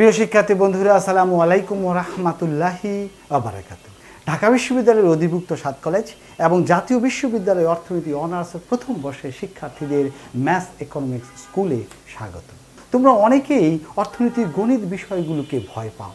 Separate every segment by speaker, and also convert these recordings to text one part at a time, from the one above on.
Speaker 1: প্রিয় শিক্ষার্থী বন্ধুরা, আসসালামু আলাইকুম রহমাতুল্লাহি আবরাকাত ঢাকা বিশ্ববিদ্যালয়ের অধিভুক্ত সাত কলেজ এবং জাতীয় বিশ্ববিদ্যালয় অর্থনীতি অনার্সের প্রথম বর্ষের শিক্ষার্থীদের ম্যাথ ইকোনমিক্স স্কুলে স্বাগত। তোমরা অনেকেই অর্থনীতির গণিত বিষয়গুলোকে ভয় পাও।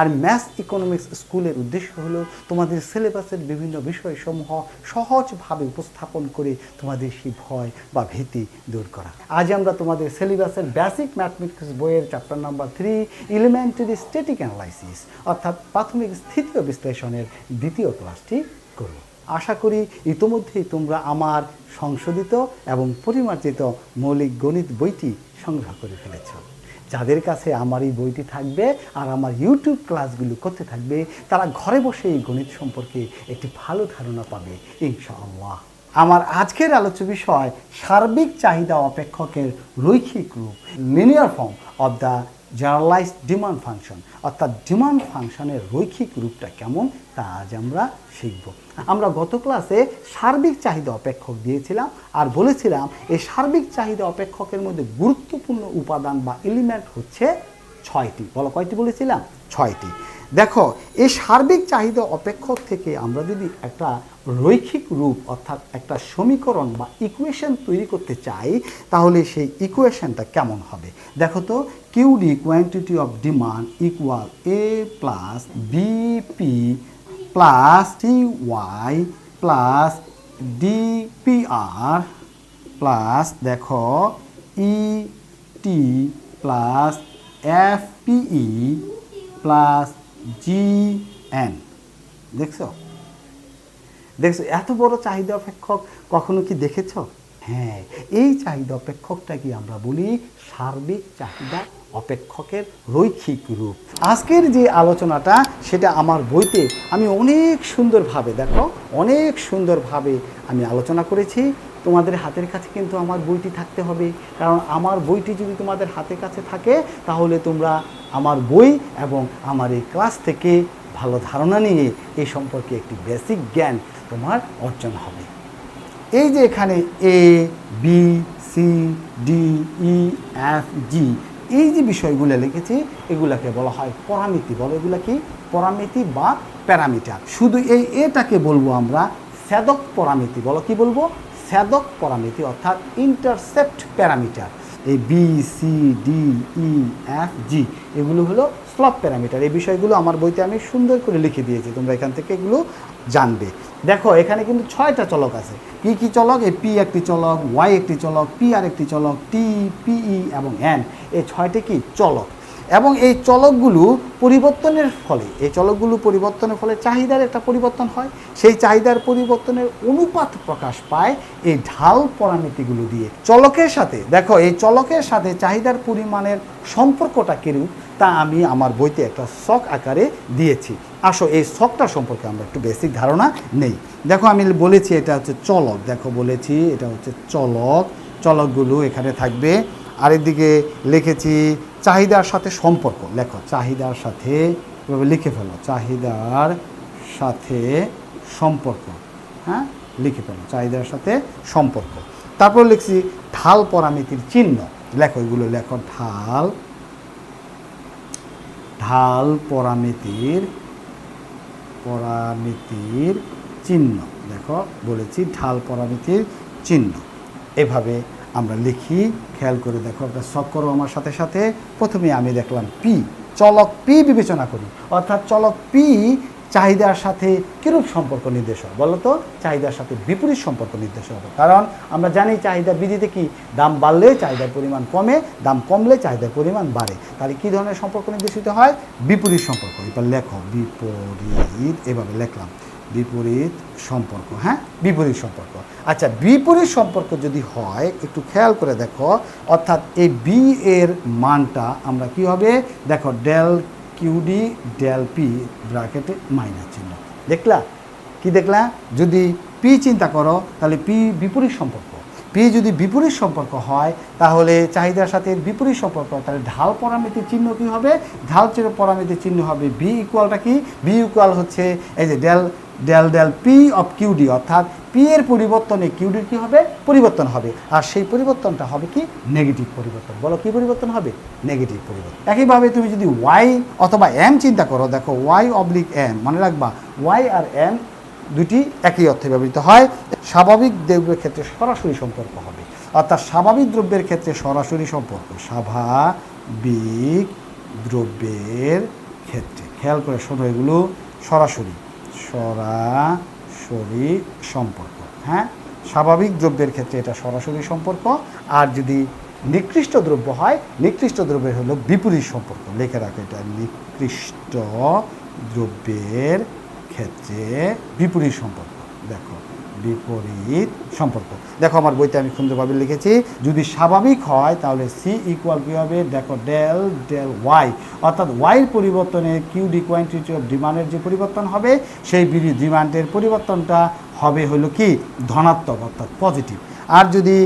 Speaker 1: আর ম্যাথ ইকোনমিক্স স্কুলের উদ্দেশ্য হলো তোমাদের সিলেবাসের বিভিন্ন বিষয়সমূহ সহজভাবে উপস্থাপন করে তোমাদের সেই ভয় বা ভীতি দূর করা। আজ আমরা তোমাদের সিলেবাসের বেসিক ম্যাথমেটিক্স বইয়ের chapter number three elementary static analysis অর্থাৎ প্রাথমিক স্থিতীয় বিশ্লেষণের দ্বিতীয় ক্লাসটি করব। আশা করি ইতোমধ্যেই তোমরা আমার সংশোধিত এবং পরিমার্জিত মৌলিক গণিত বইটি সংগ্রহ করে ফেলেছ। যাদের কাছে আমার এই বইটি থাকবে আর আমার ইউটিউব ক্লাসগুলো করতে থাকবে, তারা ঘরে বসে এই গণিত সম্পর্কে একটি ভালো ধারণা পাবে, ইনশাআল্লাহ। আমার আজকের আলোচ্য বিষয় সার্বিক চাহিদা অপেক্ষকের রৈখিক রূপ linear form of the generalised demand function অর্থাৎ ডিমান্ড ফাংশনের রৈখিক রূপটা কেমন, তা আজ আমরা শিখব। আমরা গত ক্লাসে সার্বিক চাহিদা অপেক্ষক দিয়েছিলাম আর বলেছিলাম এই সার্বিক চাহিদা অপেক্ষকের মধ্যে গুরুত্বপূর্ণ উপাদান বা এলিমেন্ট হচ্ছে ছয়টি। বলো, কয়টি বলেছিলাম? ছয়টি। দেখো, এই সার্বিক চাহিদা অপেক্ষক থেকে আমরা যদি একটা রৈখিক রূপ, অর্থাৎ একটা সমীকরণ বা ইকুয়েশন তৈরি করতে চাই, তাহলে সেই ইকুয়েশনটা কেমন হবে? দেখো তো quantity of demand equal A plus BP plus T Y plus DPR plus দেখো F PE plus G N দেখছ? দেখছ? এত বড় চাহিদা অপেক্ষক কখনো কি দেখেছ? হ্যাঁ এই চাহিদা অপেক্ষকটা কি আমরা বলি? সার্বিক চাহিদা অপেক্ষকের রৈখিক রূপ। আজকের যে আলোচনাটা, সেটা আমার বইতে আমি অনেক সুন্দরভাবে, দেখো, অনেক সুন্দরভাবে আমি আলোচনা করেছি। তোমাদের হাতের কাছে কিন্তু আমার বইটি থাকতে হবে। কারণ আমার বইটি যদি তোমাদের হাতের কাছে থাকে, তাহলে তোমরা আমার বই এবং আমার এই ক্লাস থেকে ভালো ধারণা নিয়ে এই সম্পর্কে একটি বেসিক জ্ঞান তোমার অর্জন হবে। এই যে এখানে A B C D E F G এই যে বিষয়গুলো লিখেছি, এগুলাকে বলা হয় পরামিতি। বলো এগুলা কি? পরামিতি বা প্যারামিটার। শুধু এই এটাকে বলব আমরা স্যাদক পরামিতি। বলো কি বলব? স্যাদক পরামিতি, অর্থাৎ ইন্টারসেপ্ট প্যারামিটার। এই B C D E F G এগুলো হলো স্লপ প্যারামিটার এই বিষয়গুলো আমার বইতে আমি সুন্দর করে লিখে দিয়েছি, তোমরা এখান থেকে এগুলো জানবে। দেখো, এখানে কিন্তু ছয়টা চলক আছে। কি কি চলক? এই পি একটি চলক ওয়াই একটি চলক পি আর একটি চলক টি পিই এবং এন এই ছয়টি কি? চলক। এবং এই চলকগুলো পরিবর্তনের ফলে, এই চলকগুলো পরিবর্তনের ফলে চাহিদার একটা পরিবর্তন হয়। সেই চাহিদার পরিবর্তনের অনুপাত প্রকাশ পায় এই ঢাল পরামিতিগুলো দিয়ে। চলকের সাথে, দেখো, এই চলকের সাথে চাহিদার পরিমাণের সম্পর্কটা কিরূপ, তা আমি আমার বইতে একটা শখ আকারে দিয়েছি। আসো, এই শখটা সম্পর্কে আমরা একটু বেসিক ধারণা নেই। দেখো, আমি বলেছি এটা হচ্ছে চলক। দেখো, বলেছি এটা হচ্ছে চলক। চলকগুলো এখানে থাকবে। আর এদিকে লিখেছি, চাহিদার সাথে সম্পর্ক। লেখো, চাহিদার সাথে, এভাবে লিখে ফেলো, চাহিদার সাথে সম্পর্ক। হ্যাঁ লিখে ফেলো, চাহিদার সাথে সম্পর্ক। তারপর লিখছি, ঢাল পরামিতির চিহ্ন। লেখো, এগুলো লেখো, ঢাল ঢাল পরামিতির পরামিতির চিহ্ন। দেখো বলেছি, ঢাল পরামিতির চিহ্ন। এভাবে আমরা লিখি, খেয়াল করে দেখো আপনার শখ করো আমার সাথে সাথে। প্রথমে আমি দেখলাম পি, চলক পি বিবেচনা করি। অর্থাৎ চলক পি চাহিদার সাথে কিরূপ সম্পর্ক নির্দেশ হবে? বলো তো, চাহিদার সাথে বিপরীত সম্পর্ক নির্দেশ হবে। কারণ আমরা জানি চাহিদা বৃদ্ধিতে কি? দাম বাড়লে চাহিদার পরিমাণ কমে, দাম কমলে চাহিদার পরিমাণ বাড়ে। তাহলে কী ধরনের সম্পর্ক নির্দেশিত হয়? বিপরীত সম্পর্ক। এবার লেখো, বিপরীত, এভাবে লিখলাম। বিপরীত সম্পর্ক হ্যাঁ? বিপরীত সম্পর্ক। আচ্ছা বিপরীত সম্পর্ক যদি হয়, একটু খেয়াল করে দেখো, অর্থাৎ এই বি এর মানটা আমরা কি হবে? দেখো ডেল কিউডি ডেল পি ব্র্যাকেটে মাইনাস চিহ্ন। দেখলা? কি দেখলা? যদি পি চিন্তা করো, তাহলে পি বিপরীত সম্পর্ক। পি যদি বিপরীত সম্পর্ক হয়, তাহলে চাহিদার সাথে বিপরীত সম্পর্ক, তাহলে ঢাল পরামিতির চিহ্ন কি হবে? ঢাল পরামিতির চিহ্ন হবে বি ইকুয়ালটা কি? বি ইকুয়াল হচ্ছে, এই যে del del del P of QD অর্থাৎ পি এর পরিবর্তনে কিউডির কি হবে? পরিবর্তন হবে। আর সেই পরিবর্তনটা হবে কি? নেগেটিভ পরিবর্তন। বলো, কি পরিবর্তন হবে? নেগেটিভ পরিবর্তন। একইভাবে তুমি যদি ওয়াই অথবা এম চিন্তা করো, দেখো ওয়াই অবলিক এম মনে রাখবা ওয়াই আর এম দুটি একই অর্থে ব্যবহৃত হয়। স্বাভাবিক দ্রব্যের ক্ষেত্রে সরাসরি সম্পর্ক হবে। অর্থাৎ স্বাভাবিক দ্রব্যের ক্ষেত্রে সরাসরি সম্পর্ক, স্বাভাবিক দ্রব্যের ক্ষেত্রে। খেয়াল করে শোনো এগুলো সরাসরি। সরাসরি সম্পর্ক হ্যাঁ? স্বাভাবিক দ্রব্যের ক্ষেত্রে এটা সরাসরি সম্পর্ক, আর যদি নিকৃষ্ট দ্রব্য হয়, নিকৃষ্ট দ্রব্যের হলো বিপরীত সম্পর্ক। লেখে রাখো এটা, নিকৃষ্ট দ্রব্যের ক্ষেত্রে বিপরীত সম্পর্ক। দেখো বিপরীত সম্পর্ক। দেখো আমার বইতে আমি সুন্দরভাবে লিখেছি, যদি স্বাভাবিক হয় তাহলে সি ইকুয়াল কী হবে? দেখো ডেল ডেল ওয়াই অর্থাৎ ওয়াইয়ের পরিবর্তনে কিউ ডি কোয়ান্টিটি অফ ডিমান্ডের যে পরিবর্তন হবে, সেই বিধি ডিমান্ডের পরিবর্তনটা হবে হলো কি? ধনাত্মক, অর্থাৎ পজিটিভ আর যদি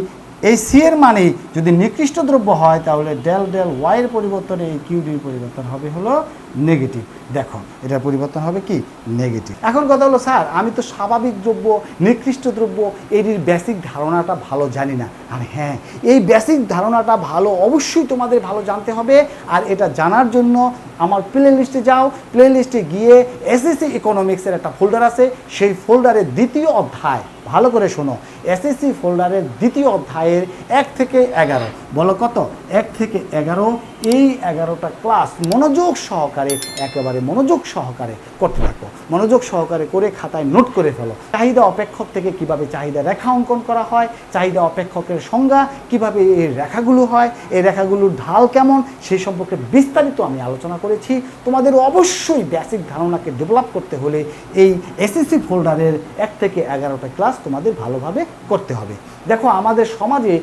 Speaker 1: এই সি এর মানে যদি নিকৃষ্ট দ্রব্য হয়, তাহলে ডেল ডেল ওয়াইয়ের পরিবর্তনে এই কিউডির পরিবর্তন হবে হলো নেগেটিভ। দেখো, এটার পরিবর্তন হবে কি? নেগেটিভ। এখন কথা হলো, স্যার, আমি তো স্বাভাবিক দ্রব্য, নিকৃষ্ট দ্রব্য এটির বেসিক ধারণাটা ভালো জানি না। আর হ্যাঁ এই বেসিক ধারণাটা ভালো অবশ্যই তোমাদের ভালো জানতে হবে। আর এটা জানার জন্য আমার প্লে লিস্টে যাও। প্লে লিস্টে গিয়ে এসএসসি ইকোনমিক্সের একটা ফোল্ডার আছে। সেই ফোল্ডারের দ্বিতীয় অধ্যায়, ভালো করে শোনো। এসএসসি ফোল্ডারের দ্বিতীয় অধ্যায়ের এক থেকে এগারো। বলো কত? এক থেকে এগারো। এই এগারোটা ক্লাস মনোযোগ সহকারে, একেবারে মনোযোগ সহকারে করতে থাকো। মনোযোগ সহকারে করে খাতায় নোট করে ফেলো। চাহিদা অপেক্ষক থেকে কীভাবে চাহিদা রেখা অঙ্কন করা হয়, চাহিদা অপেক্ষকের সংজ্ঞা, কীভাবে এই রেখাগুলো হয়, এই রেখাগুলোর ঢাল কেমন সেই সম্পর্কে বিস্তারিত আমি আলোচনা করেছি। তোমাদের অবশ্যই বেসিক ধারণাকে ডেভেলপ করতে হলে এই এসএসসি ফোল্ডারের এক থেকে এগারোটা ক্লাস তোমাদের ভালোভাবে করতে হবে। দেখো, আমাদের সমাজে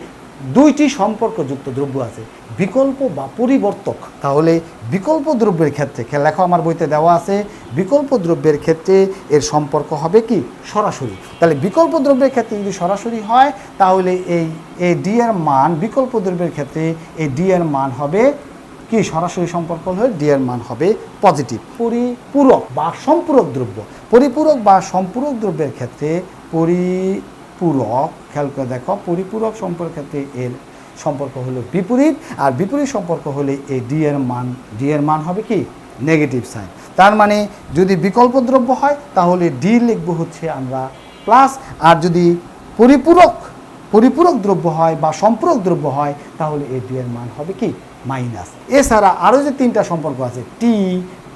Speaker 1: দুইটি সম্পর্কযুক্ত দ্রব্য আছে, বিকল্প বা পরিবর্তক। তাহলে বিকল্প দ্রব্যের ক্ষেত্রে লেখো আমার বইতে দেওয়া আছে, বিকল্প দ্রব্যের ক্ষেত্রে এর সম্পর্ক হবে কি? সরাসরি। তাহলে বিকল্প দ্রব্যের ক্ষেত্রে যদি সরাসরি হয়, তাহলে এই এই ডি এর মান, বিকল্প দ্রব্যের ক্ষেত্রে এই ডি এর মান হবে কি? সরাসরি সম্পর্ক হলে ডি এর মান হবে পজিটিভ পরিপূরক বা সম্পূরক দ্রব্য। পরিপূরক বা সম্পূরক দ্রব্যের ক্ষেত্রে পরিপূরক, খেয়াল করে দেখো, পরিপূরক সম্পর্কের ক্ষেত্রে এর সম্পর্ক হলো বিপরীত, আর বিপরীত সম্পর্ক হলে এই ডি এর মান ডি এর মান হবে কি? নেগেটিভ সাইন তার মানে যদি বিকল্প দ্রব্য হয়, তাহলে ডি লিখব হচ্ছে আমরা প্লাস আর যদি পরিপূরক পরিপূরক দ্রব্য হয় বা সম্পূরক দ্রব্য হয়, তাহলে এই ডি এর মান হবে কি? মাইনাস এছাড়া আরও যে তিনটা সম্পর্ক আছে টি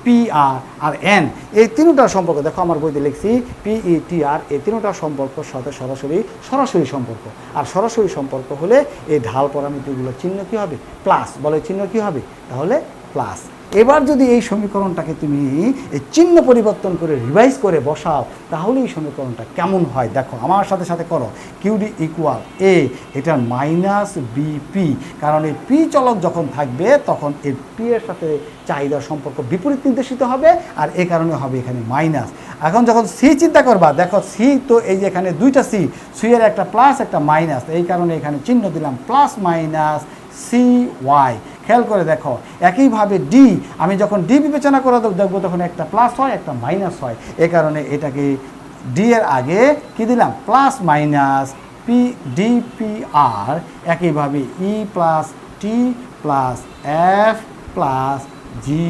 Speaker 1: পি আর আর এন এই তিনটার সম্পর্ক, দেখো আমার বইতে লিখছি পিই টি আর এই তিনটার সম্পর্ক সাথে সরাসরি সরাসরি সম্পর্ক। আর সরাসরি সম্পর্ক হলে এই ঢাল পরামিতিগুলোর চিহ্ন কী হবে? প্লাস, বলে চিহ্ন কী হবে? তাহলে প্লাস। এবার যদি এই সমীকরণটাকে তুমি এই চিহ্ন পরিবর্তন করে রিভাইজ করে বসাও তাহলে এই সমীকরণটা কেমন হয়? দেখো, আমার সাথে সাথে করো। কিউডি ইকুয়াল এ এটা মাইনাস বিপি কারণ এই পি চলক যখন থাকবে, তখন এই পি এর সাথে চাহিদার সম্পর্ক বিপরীত নির্দেশিত হবে, আর এ কারণে হবে এখানে মাইনাস এখন যখন সি চিন্তা করবা, দেখো সি তো এই যে এখানে দুইটা সি সি এর একটা প্লাস একটা মাইনাস এই কারণে এখানে চিহ্ন দিলাম প্লাস মাইনাস সি ওয়াই খেয়াল করে দেখো, একইভাবে ডি আমি যখন ডি বিবেচনা করে দেখব তখন একটা প্লাস হয়, একটা মাইনাস হয়। এ কারণে এটাকে ডি এর আগে কি দিলাম? Plus minus P D P আর একইভাবে E plus T plus F plus G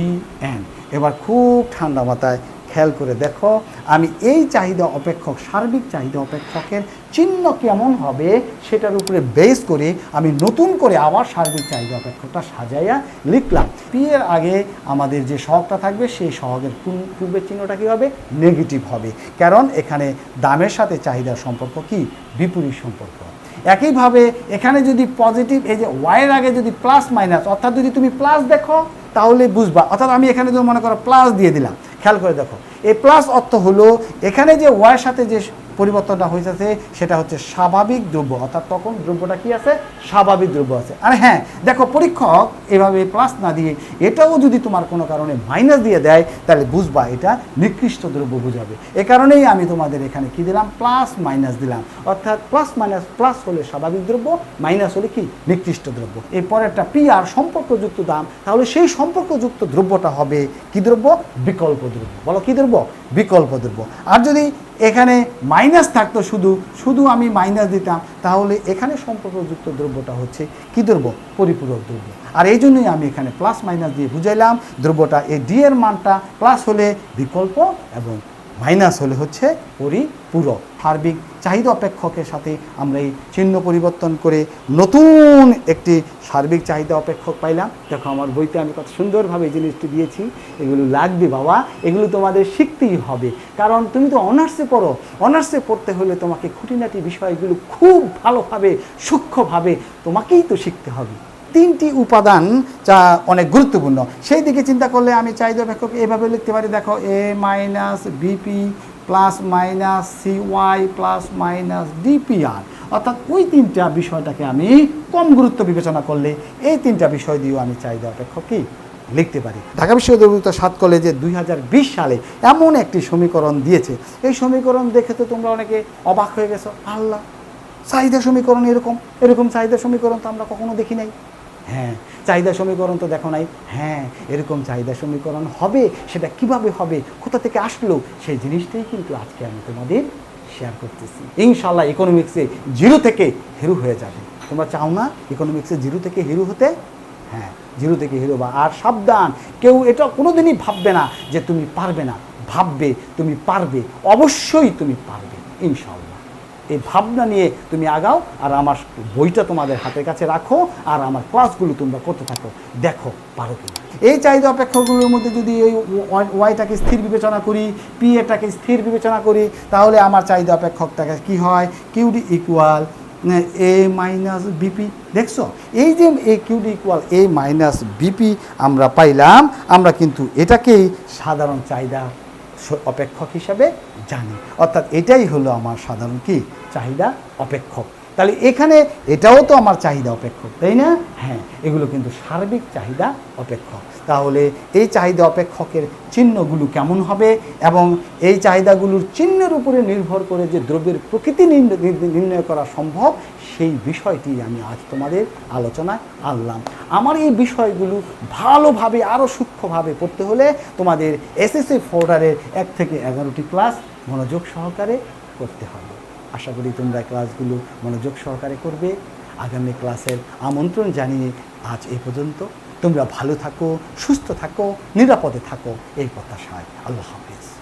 Speaker 1: N এবার খুব ঠান্ডা মাথায় খেয়াল করে দেখো, আমি এই চাহিদা অপেক্ষক, সার্বিক চাহিদা অপেক্ষকের চিহ্ন কেমন হবে সেটার উপরে বেস করে আমি নতুন করে আবার সার্বিক চাহিদা অপেক্ষকটা সাজাইয়া লিখলাম। পি এর আগে আমাদের যে সহগটা থাকবে, সেই পূর্ব- পূর্বের চিহ্নটা কী হবে? নেগেটিভ হবে। কারণ এখানে দামের সাথে চাহিদার সম্পর্ক কি? বিপরীত সম্পর্ক। একইভাবে এখানে যদি পজিটিভ এই যে ওয়াইয়ের আগে যদি প্লাস মাইনাস অর্থাৎ যদি তুমি প্লাস দেখো, তাহলে বুঝবা। অর্থাৎ আমি এখানে যদি মনে করো প্লাস দিয়ে দিলাম, খেয়াল করে দেখো। এই প্লাস অর্থ হলো এখানে যে ওয়াইয়ের সাথে যে পরিবর্তনটা হয়েছে সেটা হচ্ছে স্বাভাবিক দ্রব্য। অর্থাৎ তখন দ্রব্যটা কি আছে? স্বাভাবিক দ্রব্য আছে। আর হ্যাঁ দেখো পরীক্ষক এভাবে প্লাস না দিয়ে এটাও যদি তোমার কোনো কারণে মাইনাস দিয়ে দেয়, তাহলে বুঝবা এটা নিকৃষ্ট দ্রব্য বুঝাবে। এ কারণেই আমি তোমাদের এখানে কি দিলাম? প্লাস মাইনাস দিলাম। অর্থাৎ প্লাস মাইনাস প্লাস হলে স্বাভাবিক দ্রব্য মাইনাস হলে কি? নিকৃষ্ট দ্রব্য। এই পরেরটা পি আর সম্পর্কযুক্ত দাম, তাহলে সেই সম্পর্কযুক্ত দ্রব্যটা হবে কি দ্রব্য? বিকল্প দ্রব্য। বলো কি দ্রব্য? বিকল্প দ্রব্য। আর যদি এখানে মাইনাস থাকতো শুধু শুধু আমি মাইনাস দিতাম, তাহলে এখানে সম্পর্কযুক্ত দ্রব্যটা হচ্ছে কি দ্রব্য? পরিপূরক দ্রব্য। আর এই জন্যই আমি এখানে প্লাস মাইনাস দিয়ে বুঝাইলাম, দ্রব্যটা এই ডি এর মানটা প্লাস হলে বিকল্প এবং মাইনাস হলে হচ্ছে পরিপূরক। সার্বিক চাহিদা অপেক্ষকের সাথে আমরা এই চিহ্ন পরিবর্তন করে নতুন একটি সার্বিক চাহিদা অপেক্ষক পাইলাম। দেখো আমার বইতে আমি কত সুন্দরভাবে এই জিনিসটি দিয়েছি। এগুলো লাগবে বাবা, এগুলো তোমাদের শিখতেই হবে। কারণ তুমি তো অনার্সে পড়ো। অনার্সে পড়তে হলে তোমাকে খুঁটিনাটি বিষয়গুলো খুব ভালোভাবে, সূক্ষ্মভাবে তোমাকেই তো শিখতে হবে। তিনটি উপাদান যা অনেক গুরুত্বপূর্ণ। সেই দিকে চিন্তা করলে আমি চাহিদা অপেক্ষক এভাবে লিখতে পারি। দেখো A minus BP plus minus C Y plus minus DPR অর্থাৎ ওই তিনটা বিষয়টাকে আমি কম গুরুত্ব বিবেচনা করলে এই তিনটা বিষয় দিয়েও আমি চাহিদা অপেক্ষক কি? লিখতে পারি। ঢাকা বিশ্ববিদ্যালয় সাত কলেজে দুই হাজার বিশ সালে এমন একটি সমীকরণ দিয়েছে। এই সমীকরণ দেখে তো তোমরা অনেকে অবাক হয়ে গেছো। আল্লাহ, চাহিদা সমীকরণ এরকম। এরকম চাহিদা সমীকরণ তো আমরা কখনো দেখি নাই। হ্যাঁ চাহিদা সমীকরণ তো দেখো নাই। হ্যাঁ এরকম চাহিদা সমীকরণ হবে, সেটা কীভাবে হবে, কোথা থেকে আসলো, সেই জিনিসটাই কিন্তু আজকে আমি তোমাদের শেয়ার করতেছি। ইনশাল্লাহ ইকোনমিক্সে জিরো থেকে হিরো হয়ে যাবে। তোমরা চাও না ইকোনমিক্সে জিরো থেকে হিরো হতে? হ্যাঁ জিরো থেকে হিরো বা, আর সাবধান, কেউ এটা কোনোদিনই ভাববে না যে তুমি পারবে না। ভাববে, তুমি পারবে, অবশ্যই তুমি পারবে ইনশাল্লাহ এই ভাবনা নিয়ে তুমি আগাও, আর আমার বইটা তোমাদের হাতের কাছে রাখো, আর আমার ক্লাসগুলো তোমরা করতে থাকো। দেখো, পারো কি এই চাহিদা অপেক্ষাগুলোর মধ্যে যদি এই ওয়াইটাকে স্থির বিবেচনা করি পি এটাকে স্থির বিবেচনা করি, তাহলে আমার চাহিদা অপেক্ষকটাকে কি হয়? QD equal A minus BP. দেখছ? এই যে এ QD equal A minus BP আমরা পাইলাম, আমরা কিন্তু এটাকেই সাধারণ চাহিদা অপেক্ষক হিসাবে জানি। অর্থাৎ এটাই হলো আমার সাধারণ কি? চাহিদা অপেক্ষক। তাহলে এখানে এটাও তো আমার চাহিদা অপেক্ষক, তাই না? হ্যাঁ এগুলো কিন্তু সার্বিক চাহিদা অপেক্ষক। তাহলে এই চাহিদা অপেক্ষকের চিহ্নগুলো কেমন হবে এবং এই চাহিদাগুলোর চিহ্নের উপরে নির্ভর করে যে দ্রব্যের প্রকৃতি নির্ণ- নির্ণ- নির্ণয় করা সম্ভব, সেই বিষয়টি আমি আজ তোমাদের আলোচনায় আনলাম। আমার এই বিষয়গুলো ভালোভাবে, আরও সূক্ষ্মভাবে পড়তে হলে তোমাদের এসএসসি ফোর্ডারের এক থেকে এগারোটি ক্লাস মনোযোগ সহকারে করতে হবে। আশা করি তোমরা ক্লাসগুলো মনোযোগ সহকারে করবে। আগামী ক্লাসের আমন্ত্রণ জানিয়ে আজ এ পর্যন্ত। তোমরা ভালো থাকো, সুস্থ থাকো, নিরাপদে থাকো, এই কথা সায় আল্লাহ হাফিজ।